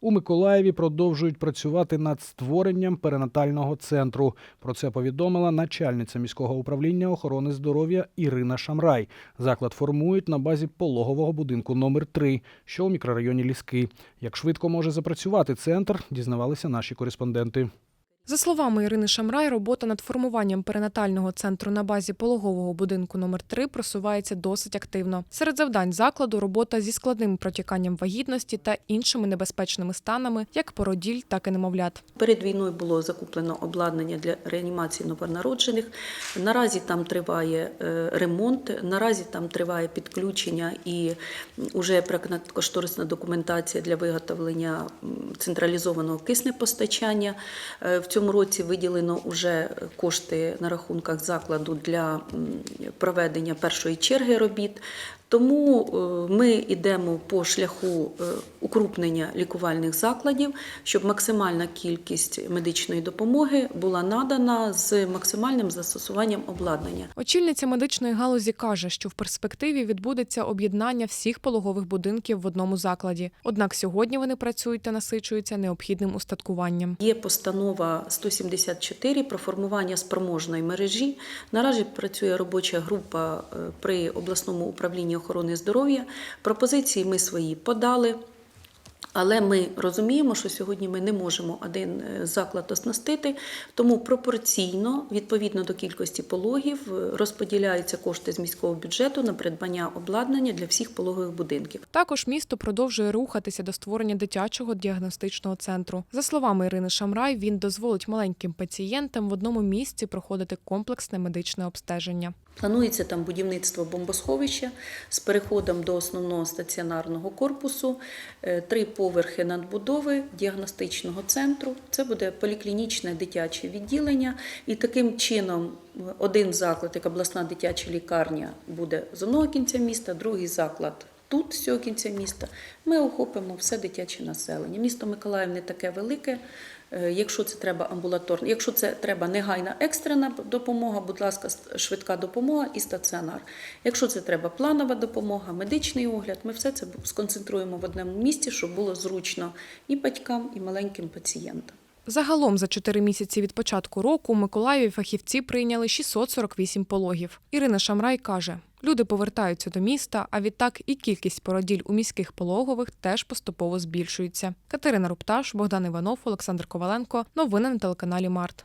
У Миколаєві продовжують працювати над створенням перинатального центру. Про це повідомила начальниця міського управління охорони здоров'я Ірина Шамрай. Заклад формують на базі пологового будинку номер 3 що у мікрорайоні Ліски. Як швидко може запрацювати центр, дізнавалися наші кореспонденти. За словами Ірини Шамрай, робота над формуванням перинатального центру на базі пологового будинку номер 3 просувається досить активно. Серед завдань закладу робота зі складним протіканням вагітності та іншими небезпечними станами, як породіль, так і немовлят. Перед війною було закуплено обладнання для реанімації новонароджених. Наразі там триває е, ремонт, наразі там триває підключення і вже кошторисна документація для виготовлення централізованого киснепостачання. Е, В цьому році виділено вже кошти на рахунках закладу для проведення першої черги робіт. Тому е, ми йдемо по шляху е, укрупнення лікувальних закладів, щоб максимальна кількість медичної допомоги була надана з максимальним застосуванням обладнання. Очільниця медичної галузі каже, що в перспективі відбудеться об'єднання всіх пологових будинків в одному закладі. Однак сьогодні вони працюють та насичуються необхідним устаткуванням. Є постанова 174 про формування спроможної мережі. Наразі працює робоча група е, при обласному управлінні охорони здоров'я. Пропозиції ми свої подали. Але ми розуміємо, що сьогодні ми не можемо один е, заклад оснастити, тому пропорційно, відповідно до кількості пологів, е, розподіляються кошти з міського бюджету на придбання обладнання для всіх пологових будинків. Також місто продовжує рухатися до створення дитячого діагностичного центру. За словами Ірини Шамрай, він дозволить маленьким пацієнтам в одному місці проходити комплексне медичне обстеження. Планується там будівництво бомбосховища з переходом до основного стаціонарного корпусу, е, три поверхи надбудови діагностичного центру. Це буде поліклінічне дитяче відділення, і таким чином один заклад, як обласна дитяча лікарня, буде з одного кінця міста, другий заклад. Тут, з цього кінця міста, ми охопимо все дитяче населення. Місто Миколаїв не таке велике. Е, Якщо це треба амбулаторна, якщо це треба негайна екстрена допомога, будь ласка, швидка допомога і стаціонар. Якщо це треба планова допомога, медичний огляд, ми все це сконцентруємо в одному місці, щоб було зручно і батькам, і маленьким пацієнтам. Загалом за чотири місяці від початку року у Миколаєві фахівці прийняли 648 пологів. Ірина Шамрай каже, люди повертаються до міста, а відтак і кількість породіль у міських пологових теж поступово збільшується. Катерина Рупташ, Богдан Іванов, Олександр Коваленко. Новини на телеканалі Март.